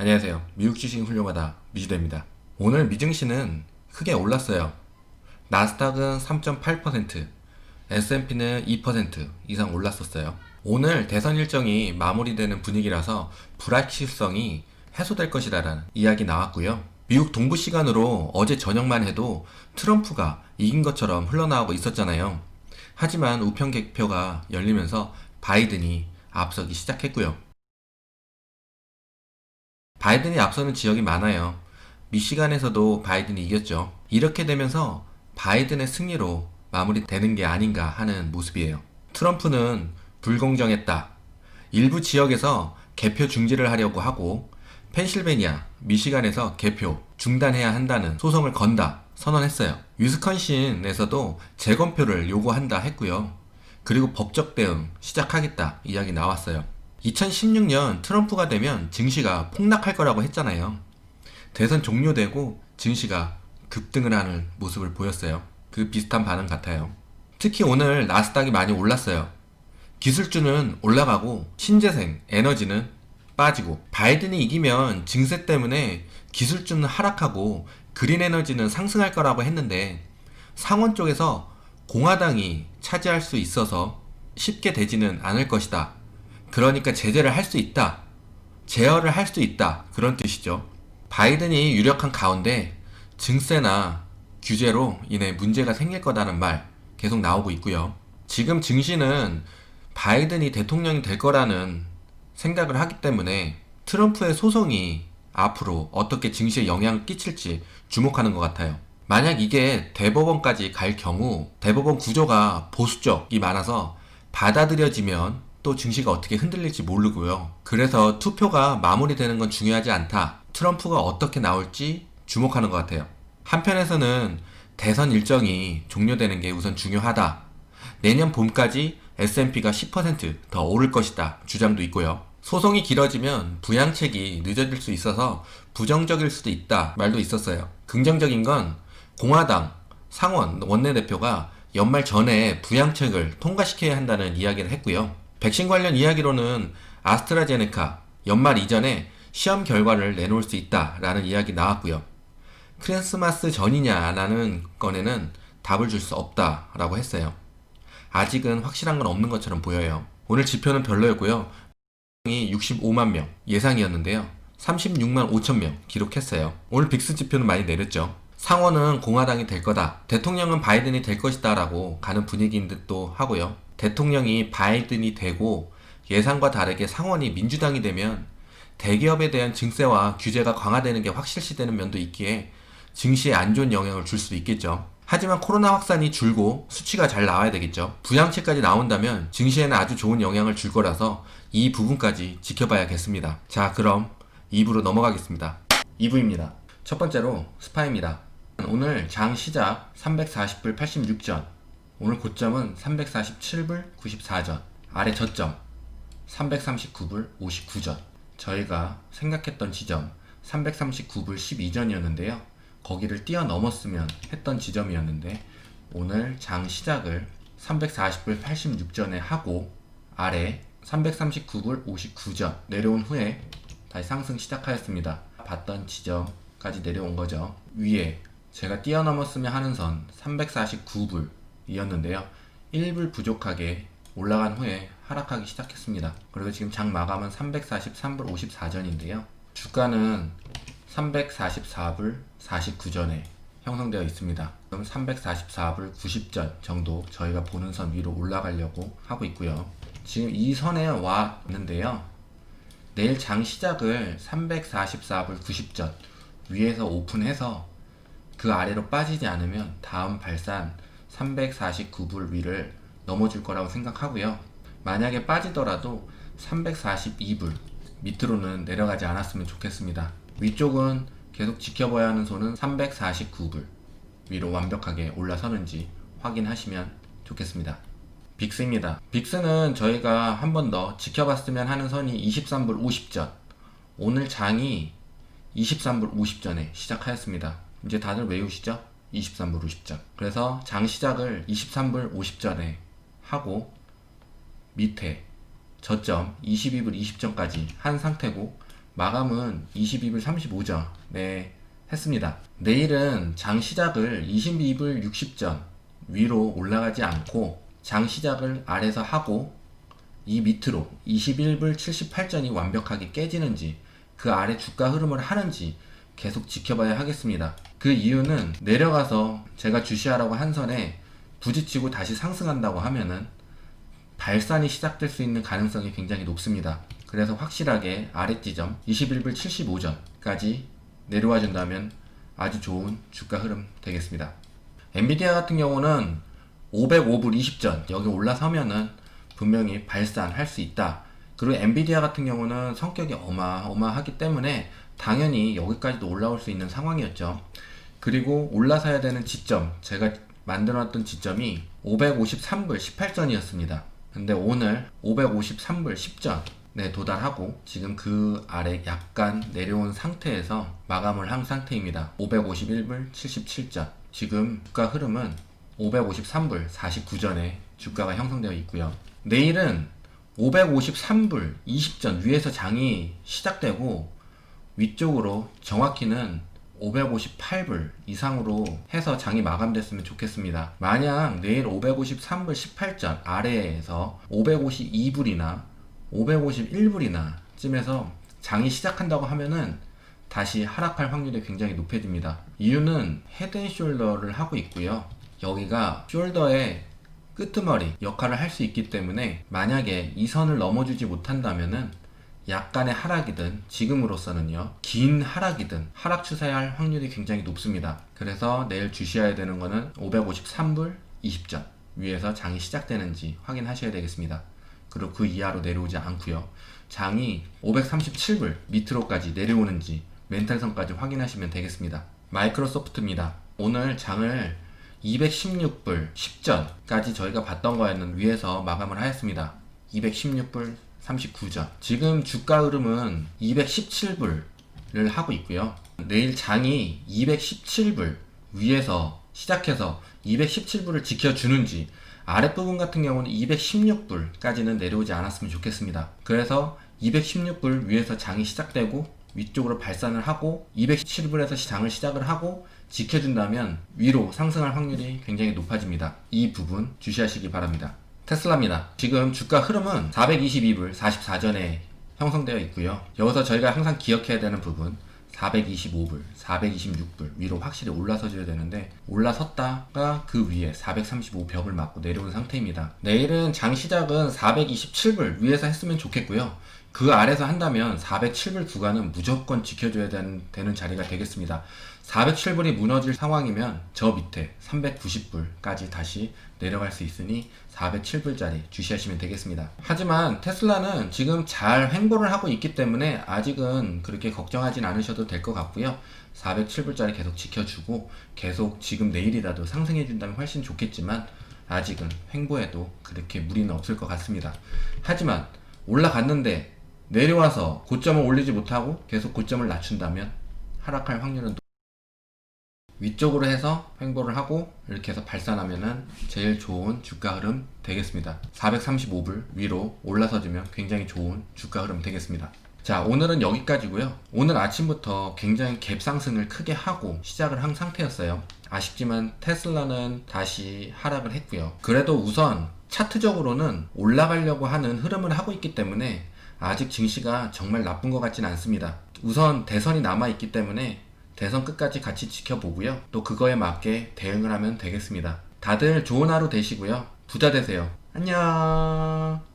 안녕하세요. 미국 주식 훌륭하다 미주대입니다. 오늘 미증시는 크게 올랐어요. 나스닥은 3.8%, S&P는 2% 이상 올랐었어요. 오늘 대선 일정이 마무리되는 분위기라서 불확실성이 해소될 것이라는 이야기 나왔고요. 미국 동부 시간으로 어제 저녁만 해도 트럼프가 이긴 것처럼 흘러나오고 있었잖아요. 하지만 우편 개표가 열리면서 바이든이 앞서기 시작했고요. 바이든이 앞서는 지역이 많아요. 미시간에서도 바이든이 이겼죠. 이렇게 되면서 바이든의 승리로 마무리되는 게 아닌가 하는 모습이에요. 트럼프는 불공정했다. 일부 지역에서 개표 중지를 하려고 하고 펜실베니아, 미시간에서 개표 중단해야 한다는 소송을 건다 선언했어요. 위스컨신에서도 재검표를 요구한다 했고요. 그리고 법적 대응 시작하겠다 이야기 나왔어요. 2016년 트럼프가 되면 증시가 폭락할 거라고 했잖아요. 대선 종료되고 증시가 급등을 하는 모습을 보였어요. 그 비슷한 반응 같아요. 특히 오늘 나스닥이 많이 올랐어요. 기술주는 올라가고 신재생, 에너지는 빠지고 바이든이 이기면 증세 때문에 기술주는 하락하고 그린 에너지는 상승할 거라고 했는데 상원 쪽에서 공화당이 차지할 수 있어서 쉽게 되지는 않을 것이다. 그러니까 제재를 할 수 있다. 제어를 할 수 있다. 그런 뜻이죠. 바이든이 유력한 가운데 증세나 규제로 인해 문제가 생길 거다는 말 계속 나오고 있고요. 지금 증시는 바이든이 대통령이 될 거라는 생각을 하기 때문에 트럼프의 소송이 앞으로 어떻게 증시에 영향을 끼칠지 주목하는 것 같아요. 만약 이게 대법원까지 갈 경우 대법원 구조가 보수적이 많아서 받아들여지면 또 증시가 어떻게 흔들릴지 모르고요. 그래서 투표가 마무리되는 건 중요하지 않다. 트럼프가 어떻게 나올지 주목하는 것 같아요. 한편에서는 대선 일정이 종료되는 게 우선 중요하다. 내년 봄까지 S&P가 10%더 오를 것이다. 주장도 있고요. 소송이 길어지면 부양책이 늦어질 수 있어서 부정적일 수도 있다. 말도 있었어요. 긍정적인 건 공화당 상원 원내대표가 연말 전에 부양책을 통과시켜야 한다는 이야기를 했고요. 백신 관련 이야기로는 아스트라제네카 연말 이전에 시험 결과를 내놓을 수 있다라는 이야기 나왔고요. 크리스마스 전이냐라는 건에는 답을 줄 수 없다라고 했어요. 아직은 확실한 건 없는 것처럼 보여요. 오늘 지표는 별로였고요. 이 65만 명 예상이었는데요. 36만 5천 명 기록했어요. 오늘 빅스 지표는 많이 내렸죠. 상원은 공화당이 될 거다. 대통령은 바이든이 될 것이다 라고 가는 분위기인 듯도 하고요. 대통령이 바이든이 되고 예상과 다르게 상원이 민주당이 되면 대기업에 대한 증세와 규제가 강화되는 게 확실시되는 면도 있기에 증시에 안 좋은 영향을 줄 수도 있겠죠. 하지만 코로나 확산이 줄고 수치가 잘 나와야 되겠죠. 부양책까지 나온다면 증시에는 아주 좋은 영향을 줄 거라서 이 부분까지 지켜봐야겠습니다. 자, 그럼 2부로 넘어가겠습니다. 2부입니다. 첫 번째로 스파입니다. 오늘 장 시작 340불 86전. 오늘 고점은 347불 94전. 아래 저점 339불 59전. 저희가 생각했던 지점 339불 12전이었는데요. 거기를 뛰어넘었으면 했던 지점이었는데 오늘 장 시작을 340불 86전에 하고 아래 339불 59전 내려온 후에 다시 상승 시작하였습니다. 봤던 지점까지 내려온 거죠. 위에 제가 뛰어넘었으면 하는 선 349불 이었는데요. 1불 부족하게 올라간 후에 하락하기 시작했습니다. 그리고 지금 장 마감은 343불 54전인데요. 주가는 344불 49전에 형성되어 있습니다. 그럼 344불 90전 정도 저희가 보는 선 위로 올라가려고 하고 있고요. 지금 이 선에 와 있는데요. 내일 장 시작을 344불 90전 위에서 오픈해서 그 아래로 빠지지 않으면 다음 발산 349불 위를 넘어줄 거라고 생각하고요. 만약에 빠지더라도 342불 밑으로는 내려가지 않았으면 좋겠습니다. 위쪽은 계속 지켜봐야 하는 손은 349불 위로 완벽하게 올라서는지 확인하시면 좋겠습니다. 빅스입니다. 빅스는 저희가 한 번 더 지켜봤으면 하는 선이 23불 50전. 오늘 장이 23불 50전에 시작하였습니다. 이제 다들 외우시죠? 23불 50전. 그래서 장 시작을 23불 50전에 하고 밑에 저점 22불 20전까지 한 상태고 마감은 22불 35전에 했습니다. 내일은 장 시작을 22불 60전 위로 올라가지 않고 장 시작을 아래서 하고 이 밑으로 21불 78전이 완벽하게 깨지는지 그 아래 주가 흐름을 하는지 계속 지켜봐야 하겠습니다. 그 이유는 내려가서 제가 주시하라고 한 선에 부딪히고 다시 상승한다고 하면은 발산이 시작될 수 있는 가능성이 굉장히 높습니다. 그래서 확실하게 아래 지점 21불 75전까지 내려와 준다면 아주 좋은 주가 흐름 되겠습니다. 엔비디아 같은 경우는 505불 20전 여기 올라서면은 분명히 발산할 수 있다. 그리고 엔비디아 같은 경우는 성격이 어마어마하기 때문에 당연히 여기까지도 올라올 수 있는 상황이었죠. 그리고 올라서야 되는 지점 제가 만들어놨던 지점이 553불 18전이었습니다. 근데 오늘 553불 10전에 도달하고 지금 그 아래 약간 내려온 상태에서 마감을 한 상태입니다. 551불 77전. 지금 주가 흐름은 553불 49전에 주가가 형성되어 있고요. 내일은 553불 20전 위에서 장이 시작되고 위쪽으로 정확히는 558불 이상으로 해서 장이 마감됐으면 좋겠습니다. 만약 내일 553불 18전 아래에서 552불이나 551불이나 쯤에서 장이 시작한다고 하면은 다시 하락할 확률이 굉장히 높아집니다. 이유는 헤드앤숄더를 하고 있고요. 여기가 숄더의 끄트머리 역할을 할 수 있기 때문에 만약에 이 선을 넘어주지 못한다면은 약간의 하락이든 지금으로서는요 긴 하락이든 하락 추세할 확률이 굉장히 높습니다. 그래서 내일 주시해야 되는 거는 553불 20전 위에서 장이 시작되는지 확인하셔야 되겠습니다. 그리고 그 이하로 내려오지 않고요. 장이 537불 밑으로까지 내려오는지 멘탈선까지 확인하시면 되겠습니다. 마이크로소프트입니다. 오늘 장을 216불 10전까지 저희가 봤던 거에는 위에서 마감을 하였습니다 216불 39전. 지금 주가 흐름은 217불을 하고 있고요. 내일 장이 217불 위에서 시작해서 217불을 지켜주는지 아랫부분 같은 경우는 216불까지는 내려오지 않았으면 좋겠습니다. 그래서 216불 위에서 장이 시작되고 위쪽으로 발산을 하고 217불에서 장을 시작을 하고 지켜준다면 위로 상승할 확률이 굉장히 높아집니다. 이 부분 주시하시기 바랍니다. 테슬라입니다. 지금 주가 흐름은 422불 44전에 형성되어 있고요. 여기서 저희가 항상 기억해야 되는 부분 425불, 426불 위로 확실히 올라서줘야 되는데 올라섰다가 그 위에 435 벽을 맞고 내려온 상태입니다. 내일은 장 시작은 427불 위에서 했으면 좋겠고요. 그 아래서 한다면 407불 구간은 무조건 지켜줘야 되는, 되는 자리가 되겠습니다. 407불이 무너질 상황이면 저 밑에 390불까지 다시 내려갈 수 있으니 407불짜리 주시하시면 되겠습니다. 하지만 테슬라는 지금 잘 횡보를 하고 있기 때문에 아직은 그렇게 걱정하진 않으셔도 될 것 같고요. 407불짜리 계속 지켜주고 계속 지금 내일이라도 상승해 준다면 훨씬 좋겠지만 아직은 횡보해도 그렇게 무리는 없을 것 같습니다. 하지만 올라갔는데 내려와서 고점을 올리지 못하고 계속 고점을 낮춘다면 하락할 확률은 위쪽으로 해서 횡보를 하고 이렇게 해서 발산하면은 제일 좋은 주가 흐름 되겠습니다. 435불 위로 올라서주면 굉장히 좋은 주가 흐름 되겠습니다. 자, 오늘은 여기까지고요. 오늘 아침부터 굉장히 갭 상승을 크게 하고 시작을 한 상태였어요. 아쉽지만 테슬라는 다시 하락을 했고요. 그래도 우선 차트적으로는 올라가려고 하는 흐름을 하고 있기 때문에 아직 증시가 정말 나쁜 것 같지는 않습니다. 우선 대선이 남아있기 때문에 대선 끝까지 같이 지켜보고요. 또 그거에 맞게 대응을 하면 되겠습니다. 다들 좋은 하루 되시고요. 부자 되세요. 안녕.